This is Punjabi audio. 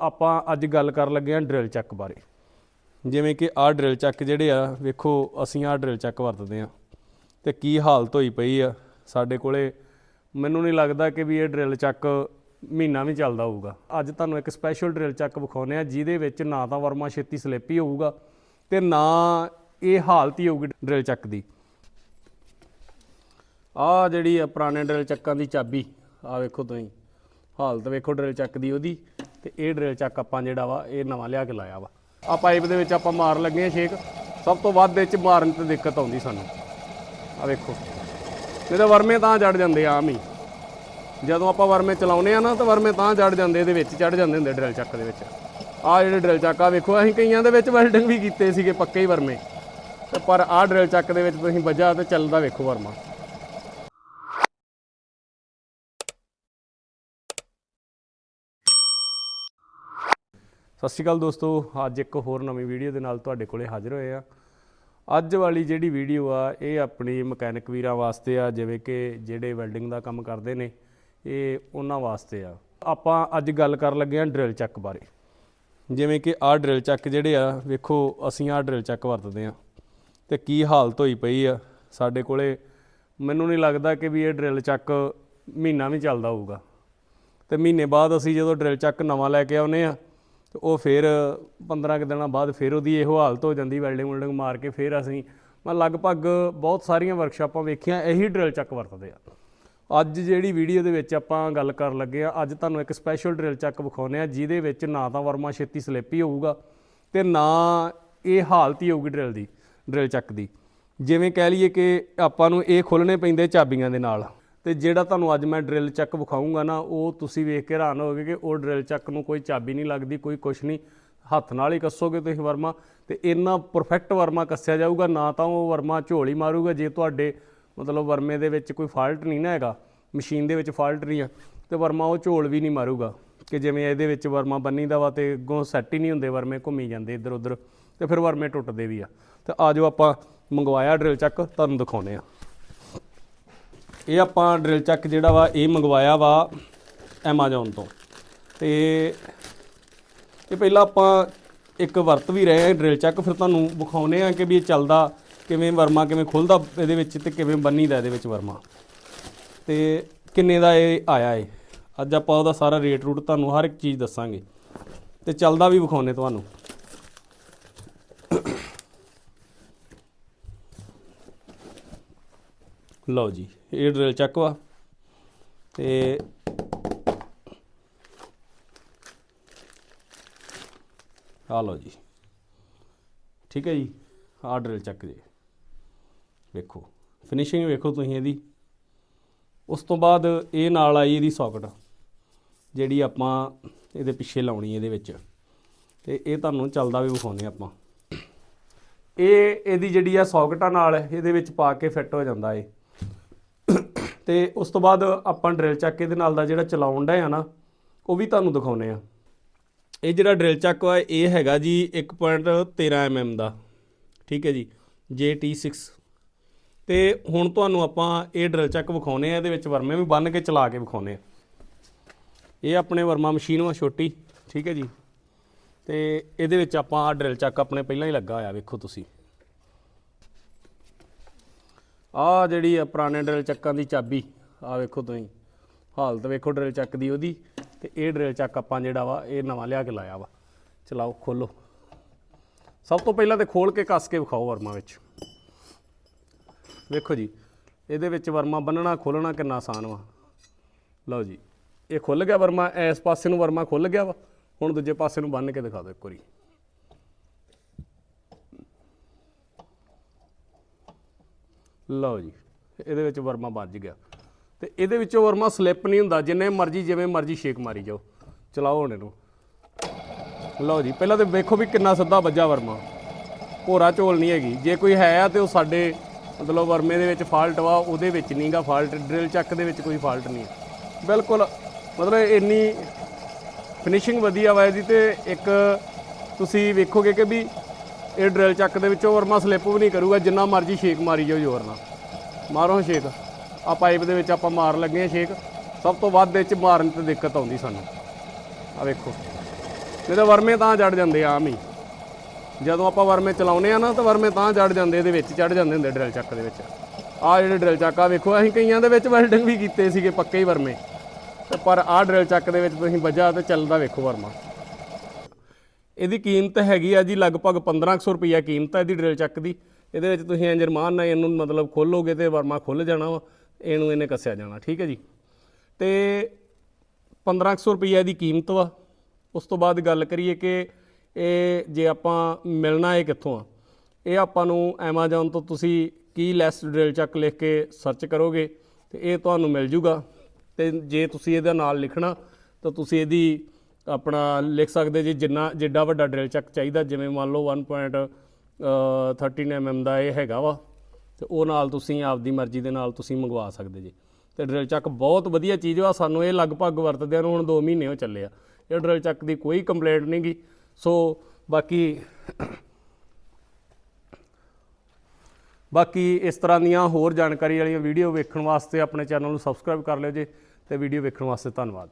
ਆਪਾਂ ਅੱਜ ਗੱਲ ਕਰਨ ਲੱਗੇ ਹਾਂ ਡਰਿਲ ਚੱਕ ਬਾਰੇ। ਜਿਵੇਂ ਕਿ ਆਹ ਡਰਿਲ ਚੱਕ ਜਿਹੜੇ ਆ, ਵੇਖੋ ਅਸੀਂ ਆਹ ਡਰਿਲ ਚੱਕ ਵਰਤਦੇ ਆ ਤੇ ਕੀ ਹਾਲਤ ਹੋਈ ਪਈ ਆ ਸਾਡੇ ਕੋਲੇ, ਮੈਨੂੰ ਨਹੀਂ ਲੱਗਦਾ ਕਿ ਵੀ ਇਹ ਡਰਿਲ ਚੱਕ ਮਹੀਨਾ ਵੀ ਚੱਲਦਾ ਹੋਊਗਾ। ਅੱਜ ਤੁਹਾਨੂੰ ਇੱਕ ਸਪੈਸ਼ਲ ਡਰਿਲ ਚੱਕ ਵਿਖਾਉਨੇ ਆ ਜਿਹਦੇ ਵਿੱਚ ਨਾ ਤਾਂ ਵਰਮਾ ਛੇਤੀ ਸਲਿੱਪ ਹੀ ਹੋਊਗਾ ਤੇ ਨਾ ਇਹ ਹਾਲਤ ਹੀ ਹੋਊਗੀ ਡਰਿਲ ਚੱਕ ਦੀ। ਆ ਜਿਹੜੀ ਆ ਪੁਰਾਣੇ ਡਰਿਲ ਚੱਕਾਂ ਦੀ ਚਾਬੀ ਆ ਵੇਖੋ ਤੁਸੀਂ, ਹਾਲਤ ਵੇਖੋ ਡਰਿਲ ਚੱਕ ਦੀ ਉਹਦੀ। ਤੇ ਇਹ ਡਰਿਲ ਚੱਕ ਆਪਾਂ ਜਿਹੜਾ ਵਾ, ਇਹ ਨਵਾਂ ਲਿਆ ਕੇ ਲਾਇਆ ਵਾ। ਆ ਪਾਈਪ ਦੇ ਵਿੱਚ ਆਪਾਂ ਮਾਰ ਲੱਗੇ ਆ ਛੇਕ। ਸਭ ਤੋਂ ਵੱਧ ਇਹ ਚ ਮਾਰਨ ਤੇ ਦਿੱਕਤ ਆਉਂਦੀ ਸਾਨੂੰ। ਆ ਵੇਖੋ। ਨਹੀਂ ਤਾਂ ਵਰਮੇ ਤਾਂ ਜੜ ਜਾਂਦੇ ਆਮ ਹੀ। ਜਦੋਂ ਆਪਾਂ ਵਰਮੇ ਚਲਾਉਨੇ ਆ ਨਾ, ਤਾਂ ਵਰਮੇ ਤਾਂ ਜੜ ਜਾਂਦੇ, ਇਹਦੇ ਵਿੱਚ ਚੜ ਜਾਂਦੇ ਹੁੰਦੇ ਡਰਿਲ ਚੱਕ ਦੇ ਵਿੱਚ। ਆ ਜਿਹੜੇ ਡਰਿਲ ਚੱਕ ਆ ਵੇਖੋ, ਅਸੀਂ ਕਈਆਂ ਦੇ ਵਿੱਚ ਵੈਲਡਿੰਗ ਵੀ ਕੀਤੇ ਸੀਗੇ, ਪੱਕੇ ਹੀ ਵਰਮੇ। ਪਰ ਆਹ ਡਰਿਲ ਚੱਕ ਦੇ ਵਿੱਚ ਤੁਸੀਂ ਵੱਜਾ ਤੇ ਚੱਲਦਾ ਵੇਖੋ ਵਰਮਾ। ਸਤਿ ਸ਼੍ਰੀ ਅਕਾਲ ਦੋਸਤੋ, ਅੱਜ ਇੱਕ ਹੋਰ ਨਵੀਂ ਵੀਡੀਓ ਦੇ ਨਾਲ ਤੁਹਾਡੇ ਕੋਲੇ ਹਾਜ਼ਰ ਹੋਏ ਆ ਅੱਜ ਵਾਲੀ ਜਿਹੜੀ ਵੀਡੀਓ ਆ, ਇਹ ਆਪਣੀ ਮਕੈਨਿਕ ਵੀਰਾਂ ਵਾਸਤੇ ਆ, ਜਿਵੇਂ ਕਿ ਜਿਹੜੇ ਵੈਲਡਿੰਗ ਦਾ ਕੰਮ ਕਰਦੇ ਨੇ, ਇਹ ਉਹਨਾਂ ਵਾਸਤੇ ਆ। ਆਪਾਂ ਅੱਜ ਗੱਲ ਕਰਨ ਲੱਗੇ ਆ ਡਰਿਲ ਚੱਕ ਬਾਰੇ। ਜਿਵੇਂ ਕਿ ਆਹ ਡਰਿਲ ਚੱਕ ਜਿਹੜੇ ਆ, ਵੇਖੋ, ਅਸੀਂ ਆਹ ਡਰਿਲ ਚੱਕ ਵਰਤਦੇ ਆ ਤੇ ਕੀ ਹਾਲਤ ਹੋਈ ਪਈ ਆ ਸਾਡੇ ਕੋਲੇ, ਮੈਨੂੰ ਨਹੀਂ ਲੱਗਦਾ ਕਿ ਵੀ ਇਹ ਡਰਿਲ ਚੱਕ ਮਹੀਨਾ ਵੀ ਚੱਲਦਾ ਹੋਊਗਾ। ਤੇ ਮਹੀਨੇ ਬਾਅਦ ਅਸੀਂ ਜਦੋਂ ਡਰਿਲ ਚੱਕ ਨਵਾਂ ਲੈ ਕੇ ਆਉਨੇ ਆ ਤੇ ਉਹ ਫਿਰ 15 ਕੁ ਦਿਨਾਂ ਬਾਅਦ ਫਿਰ ਉਹਦੀ ਇਹੋ ਹਾਲਤ ਹੋ ਜਾਂਦੀ, ਵੈਲਡਿੰਗ ਵੈਲਡਿੰਗ ਮਾਰ ਕੇ ਫਿਰ ਅਸੀਂ, ਮੈਂ ਲਗਭਗ ਬਹੁਤ ਸਾਰੀਆਂ ਵਰਕਸ਼ਾਪਾਂ ਵੇਖੀਆਂ, ਇਹੀ ਡਰਿਲ ਚੱਕ ਵਰਤਦੇ ਆ। ਅੱਜ ਜਿਹੜੀ ਵੀਡੀਓ ਦੇ ਵਿੱਚ ਆਪਾਂ ਗੱਲ ਕਰਨ ਲੱਗੇ ਆ, ਅੱਜ ਤੁਹਾਨੂੰ ਇੱਕ ਸਪੈਸ਼ਲ ਡਰਿਲ ਚੱਕ ਵਿਖਾਉਨੇ ਆ, ਜਿਹਦੇ ਵਿੱਚ ਨਾ ਤਾਂ ਵਰਮਾ ਛੇਤੀ ਸਲਿੱਪੀ ਹੋਊਗਾ ਤੇ ਨਾ ਇਹ ਹਾਲਤ ਹੀ ਹੋਊਗੀ ਡਰਿਲ ਦੀ, ਡਰਿਲ ਚੱਕ ਦੀ। ਜਿਵੇਂ ਕਹਿ ਲਈਏ ਕਿ ਆਪਾਂ ਨੂੰ ਇਹ ਖੋਲਣੇ ਪੈਂਦੇ ਚਾਬੀਆਂ ਦੇ ਨਾਲ। ਤੇ ਜਿਹੜਾ ਤੁਹਾਨੂੰ ਅੱਜ ਮੈਂ ਡਰਿਲ ਚੱਕ ਵਿਖਾਊਂਗਾ ਨਾ, ਉਹ ਤੁਸੀਂ ਵੇਖ ਕੇ ਹੈਰਾਨ ਹੋਗੇ ਕਿ ਉਹ ਡਰਿਲ ਚੱਕ ਨੂੰ ਕੋਈ ਚਾਬੀ ਨਹੀਂ ਲੱਗਦੀ, ਕੋਈ ਕੁਛ ਨਹੀਂ। ਹੱਥ ਨਾਲ ਹੀ ਕੱਸੋਗੇ ਤੁਸੀਂ ਵਰਮਾ। ਤੇ ਇੰਨਾ ਪਰਫੈਕਟ ਵਰਮਾ ਕੱਸਿਆ ਜਾਊਗਾ, ਨਾ ਤਾਂ ਉਹ ਵਰਮਾ ਝੋਲੀ ਮਾਰੂਗਾ, ਜੇ ਤੁਹਾਡੇ ਮਤਲਬ ਵਰਮੇ ਦੇ ਵਿੱਚ ਕੋਈ ਫਾਲਟ ਨਹੀਂ ਨਾ ਹੈਗਾ, ਮਸ਼ੀਨ ਦੇ ਵਿੱਚ ਫਾਲਟ ਨਹੀਂ ਆ, ਤੇ ਵਰਮਾ ਉਹ ਝੋਲ ਵੀ ਨਹੀਂ ਮਾਰੂਗਾ। ਕਿ ਜਿਵੇਂ ਇਹਦੇ ਵਿੱਚ ਵਰਮਾ ਬੰਨੀ ਦਾ ਵਾ ਤੇ ਅੱਗੋਂ ਸੈੱਟ ਹੀ ਨਹੀਂ ਹੁੰਦੇ, ਵਰਮੇ ਘੁੰਮੀ ਜਾਂਦੇ ਇੱਧਰ ਉੱਧਰ ਤੇ ਫਿਰ ਵਰਮੇ ਟੁੱਟਦੇ ਵੀ ਆ। ਤੇ ਆਜੋ ਆਪਾਂ ਮੰਗਵਾਇਆ ਡਰਿਲ ਚੱਕ, ਤੁਹਾਨੂੰ ਦਿਖਾਉਨੇ ਆ। ਇਹ ਆਪਾਂ ਡਰਿਲ ਚੱਕ ਜਿਹੜਾ ਵਾ, ਇਹ ਮੰਗਵਾਇਆ ਵਾ Amazon ਤੋਂ। ਤੇ ਇਹ ਪਹਿਲਾਂ ਆਪਾਂ ਇੱਕ ਵਰਤ ਵੀ ਰਹੇ ਆ ਡਰਿਲ ਚੱਕ ਫਿਰ ਤੁਹਾਨੂੰ ਵਿਖਾਉਨੇ ਆ ਕਿ ਵੀ ਇਹ ਚੱਲਦਾ, ਕਿਵੇਂ ਵਰਮਾ, ਕਿਵੇਂ ਖੁੱਲਦਾ ਇਹਦੇ ਵਿੱਚ ਤੇ ਕਿਵੇਂ ਬੰਨੀਦਾ ਇਹਦੇ ਵਿੱਚ ਵਰਮਾ। ਤੇ ਕਿੰਨੇ ਦਾ ਇਹ ਆਇਆ ਏ? ਅੱਜ ਆਪਾਂ ਉਹਦਾ ਸਾਰਾ ਰੇਟ ਰੂਟ ਤੁਹਾਨੂੰ ਹਰ ਇੱਕ ਚੀਜ਼ ਦੱਸਾਂਗੇ। ਤੇ ਚੱਲਦਾ ਵੀ ਵਿਖਾਉਨੇ ਤੁਹਾਨੂੰ। ਲਓ ਜੀ। ਇਹ ਡਰਿਲ ਚੱਕ ਵਾ। ਤੇ ਆ ਲਓ ਜੀ। ਠੀਕ ਹੈ ਜੀ? ਆਹ ਡਰਿਲ ਚੱਕ ਜੀ। ਵੇਖੋ। ਫਿਨਿਸ਼ਿੰਗ ਵੇਖੋ ਤੁਸੀਂ ਇਹਦੀ। ਉਸ ਤੋਂ ਬਾਅਦ ਇਹ ਨਾਲ ਆਈ ਇਹਦੀ ਸੌਕਟ ਜਿਹੜੀ ਆਪਾਂ ਇਹਦੇ ਪਿੱਛੇ ਲਾਉਣੀ ਇਹਦੇ ਵਿੱਚ। ਤੇ ਇਹ ਤੁਹਾਨੂੰ ਚੱਲਦਾ ਵੀ ਵਿਖਾਉਂਦੇ ਆਪਾਂ। ਇਹ ਇਹਦੀ ਜਿਹੜੀ ਆ ਸੌਕਟਾਂ ਨਾਲ, ਇਹਦੇ ਵਿੱਚ ਪਾ ਕੇ ਫਿੱਟ ਹੋ ਜਾਂਦਾ ਏ ਤੇ ਉਸ ਤੋਂ ਬਾਅਦ ਆਪਾਂ ਡਰਿਲ ਚੱਕ ਇਹਦੇ ਨਾਲ ਦਾ ਜਿਹੜਾ ਚਲਾਉਣ ਦਾ ਆ ਨਾ, ਉਹ ਵੀ ਤੁਹਾਨੂੰ ਦਿਖਾਉਨੇ ਆ ਇਹ ਜਿਹੜਾ ਡਰਿਲ ਚੱਕ ਆ ਇਹ ਹੈਗਾ ਜੀ 1.13 mm ਦਾ। ਠੀਕ ਹੈ ਜੀ JT6 ਤੇ ਹੁਣ ਤੁਹਾਨੂੰ ਆਪਾਂ ਇਹ ਡਰਿਲ ਚੱਕ ਵਿਖਾਉਨੇ ਆ ਇਹਦੇ ਵਿੱਚ ਵਰਮੇ ਵੀ ਬੰਨ ਕੇ ਚਲਾ ਕੇ ਵਿਖਾਉਨੇ ਆ ਇਹ ਆਪਣੇ ਵਰਮਾ ਮਸ਼ੀਨ ਵਾ ਛੋਟੀ, ਠੀਕ ਹੈ ਜੀ। ਤੇ ਇਹਦੇ ਵਿੱਚ ਆਪਾਂ ਆਹ ਡਰਿਲ ਚੱਕ ਆਪਣੇ ਪਹਿਲਾਂ ਹੀ ਲੱਗਾ ਹੋਇਆ, ਵੇਖੋ ਤੁਸੀਂ। ਆਹ ਜਿਹੜੀ ਆ ਪੁਰਾਣੇ ਡਰਿਲ ਚੱਕਾਂ ਦੀ ਚਾਬੀ, ਆ ਵੇਖੋ ਤੁਸੀਂ। ਹਾਲਤ ਵੇਖੋ ਡਰਿਲ ਚੱਕ ਦੀ ਉਹਦੀ, ਤੇ ਇਹ ਡਰਿਲ ਚੱਕ ਆਪਾਂ ਜਿਹੜਾ ਵਾ, ਇਹ ਨਵਾਂ ਲਿਆ ਕੇ ਲਾਇਆ ਵਾ। ਚਲਾਓ, ਖੋਲੋ। ਸਭ ਤੋਂ ਪਹਿਲਾਂ ਤੇ ਖੋਲ ਕੇ ਕੱਸ ਕੇ ਵਿਖਾਓ ਵਰਮਾ ਵਿੱਚ। ਵੇਖੋ ਜੀ, ਇਹਦੇ ਵਿੱਚ ਵਰਮਾ ਬੰਨਣਾ, ਖੋਲਣਾ ਕਿੰਨਾ ਆਸਾਨ ਵਾ। ਲਓ ਜੀ, ਇਹ ਖੁੱਲ ਗਿਆ ਵਰਮਾ, ਇਸ ਪਾਸੇ ਨੂੰ ਵਰਮਾ ਖੁੱਲ ਗਿਆ ਵਾ। ਹੁਣ ਦੂਜੇ ਪਾਸੇ ਨੂੰ ਬੰਨ ਕੇ ਦਿਖਾ ਦਿਓ ਇੱਕ ਵਾਰੀ। ਲਓ ਜੀ, ਇਹਦੇ ਵਿੱਚ ਵਰਮਾ ਵੱਜ ਗਿਆ। ਤੇ ਇਹਦੇ ਵਿੱਚੋਂ ਵਰਮਾ ਸਲਿੱਪ ਨਹੀਂ ਹੁੰਦਾ, ਜਿੰਨੇ ਮਰਜ਼ੀ, ਜਿਵੇਂ ਮਰਜ਼ੀ ਸ਼ੇਕ ਮਾਰੀ ਜਾਓ। ਚਲਾਓ ਹੁਣ ਇਹਨੂੰ। ਲਓ ਜੀ, ਪਹਿਲਾਂ ਤੇ ਵੇਖੋ ਵੀ ਕਿੰਨਾ ਸਿੱਧਾ ਵੱਜਾ ਵਰਮਾ। ਭੋਰਾ ਝੋਲ ਨਹੀਂ ਹੈਗੀ। ਜੇ ਕੋਈ ਹੈ ਆ ਤੇ ਉਹ ਸਾਡੇ, ਮਤਲਬ ਵਰਮੇ ਦੇ ਵਿੱਚ ਫਾਲਟ ਵਾ, ਉਹਦੇ ਵਿੱਚ ਨਹੀਂਗਾ ਫਾਲਟ ਡਰਿਲ ਚੱਕ ਦੇ ਵਿੱਚ ਕੋਈ ਫਾਲਟ ਨਹੀਂ ਬਿਲਕੁਲ, ਮਤਲਬ ਇੰਨੀ ਫਿਨਿਸ਼ਿੰਗ ਵਧੀਆ ਵਾ ਇਹਦੀ ਤੇ ਇੱਕ ਤੁਸੀਂ ਵੇਖੋਗੇ ਕਿ ਵੀ ਇਹ ਡਰਿਲ ਚੱਕ ਦੇ ਵਿੱਚੋਂ ਵਰਮਾ ਸਲਿੱਪ ਵੀ ਨਹੀਂ ਕਰੂਗਾ, ਜਿੰਨਾ ਮਰਜ਼ੀ ਸ਼ੇਕ ਮਾਰੀ ਜਾਓ ਜ਼ੋਰ ਨਾਲ। ਮਾਰੋ ਸ਼ੇਕ ਆ ਪਾਈਪ ਦੇ ਵਿੱਚ ਆਪਾਂ ਮਾਰ ਲੱਗੇ ਆ ਸ਼ੇਕ ਸਭ ਤੋਂ ਵੱਧ ਇਹ ਚ ਮਾਰਨ ਤੇ ਦਿੱਕਤ ਆਉਂਦੀ ਸਾਨੂੰ। ਆ ਵੇਖੋ। ਨਹੀਂ ਤਾਂ ਵਰਮੇ ਤਾਂ ਚੜ ਜਾਂਦੇ ਆਮ ਹੀ। ਜਦੋਂ ਆਪਾਂ ਵਰਮੇ ਚਲਾਉਨੇ ਆ ਨਾ, ਤਾਂ ਵਰਮੇ ਤਾਂ ਚੜ ਜਾਂਦੇ, ਇਹਦੇ ਵਿੱਚ ਚੜ ਜਾਂਦੇ ਹੁੰਦੇ ਡਰਿਲ ਚੱਕ ਦੇ ਵਿੱਚ। ਆ ਜਿਹੜੇ ਡਰਿਲ ਚੱਕ, ਆ ਵੇਖੋ, ਅਸੀਂ ਕਈਆਂ ਦੇ ਵਿੱਚ ਵੈਲਡਿੰਗ ਵੀ ਕੀਤੇ ਸੀਗੇ, ਪੱਕੇ ਹੀ ਵਰਮੇ। ਪਰ ਆਹ ਡਰਿਲ ਚੱਕ ਦੇ ਵਿੱਚ ਤੁਸੀਂ ਵੱਜਾ ਤੇ ਚੱਲਦਾ ਵੇਖੋ ਵਰਮਾ। ਇਹਦੀ ਕੀਮਤ ਹੈਗੀ ਆ ਜੀ ਲਗਭਗ 1500 ਰੁਪਈਆ ਕੀਮਤ ਆ ਇਹਦੀ ਡਰਿਲ ਚੱਕ ਦੀ। ਇਹਦੇ ਵਿੱਚ ਤੁਸੀਂ ਇੰਜਰਮਾਨ ਨਾਲ ਇਹਨੂੰ ਮਤਲਬ ਖੋਲੋਗੇ ਤੇ ਵਰਮਾ ਖੁੱਲ ਜਾਣਾ ਵਾ, ਇਹਨੂੰ ਇਹਨੇ ਕੱਸਿਆ ਜਾਣਾ, ਠੀਕ ਹੈ ਜੀ। ਤੇ 1500 ਰੁਪਈਆ ਦੀ ਕੀਮਤ ਵਾ। ਉਸ ਤੋਂ ਬਾਅਦ ਗੱਲ ਕਰੀਏ ਕਿ ਇਹ ਜੇ ਆਪਾਂ ਮਿਲਣਾ ਹੈ ਕਿੱਥੋਂ ਆ? ਇਹ ਆਪਾਂ ਨੂੰ Amazon ਤੋਂ ਤੁਸੀਂ ਕੀ ਲੈਸ ਡਰਿਲ ਚੱਕ ਲਿਖ ਕੇ ਸਰਚ ਕਰੋਗੇ ਤੇ ਇਹ ਤੁਹਾਨੂੰ ਮਿਲ ਜੂਗਾ। ਤੇ ਜੇ ਤੁਸੀਂ ਇਹਦਾ ਨਾਲ ਲਿਖਣਾ, ਤਾਂ ਤੁਸੀਂ ਇਹਦੀ ਆਪਣਾ ਲਿਖ ਸਕਦੇ ਜੀ, ਜਿੰਨਾ, ਜਿੱਡਾ ਵੱਡਾ ਡਰਿਲ ਚੱਕ ਚਾਹੀਦਾ, ਜਿਵੇਂ ਮੰਨ ਲਓ 1.13 mm ਦਾ ਇਹ ਹੈਗਾ ਵਾ, ਤੇ ਉਹ ਨਾਲ ਤੁਸੀਂ ਆਪਦੀ ਮਰਜ਼ੀ ਦੇ ਨਾਲ ਤੁਸੀਂ ਮੰਗਵਾ ਸਕਦੇ ਜੀ। ਤੇ ਡਰਿਲ ਚੱਕ ਬਹੁਤ ਵਧੀਆ ਚੀਜ਼ ਵਾ, ਸਾਨੂੰ ਇਹ ਲਗਭਗ ਵਰਤਦਿਆਂ ਨੂੰ ਹੁਣ 2 ਮਹੀਨੇ ਹੋ ਚੱਲੇ ਆ। ਇਹ ਡਰਿਲ ਚੱਕ ਦੀ ਕੋਈ ਕੰਪਲੇਂਟ ਨਹੀਂ ਗੀ। ਸੋ ਬਾਕੀ ਬਾਕੀ ਇਸ ਤਰ੍ਹਾਂ ਦੀਆਂ ਹੋਰ ਜਾਣਕਾਰੀ ਵਾਲੀਆਂ ਵੀਡੀਓ ਵੇਖਣ ਵਾਸਤੇ ਆਪਣੇ ਚੈਨਲ ਨੂੰ ਸਬਸਕ੍ਰਾਈਬ ਕਰ ਲਿਓ ਜੀ, ਤੇ ਵੀਡੀਓ ਵੇਖਣ ਵਾਸਤੇ ਧੰਨਵਾਦ।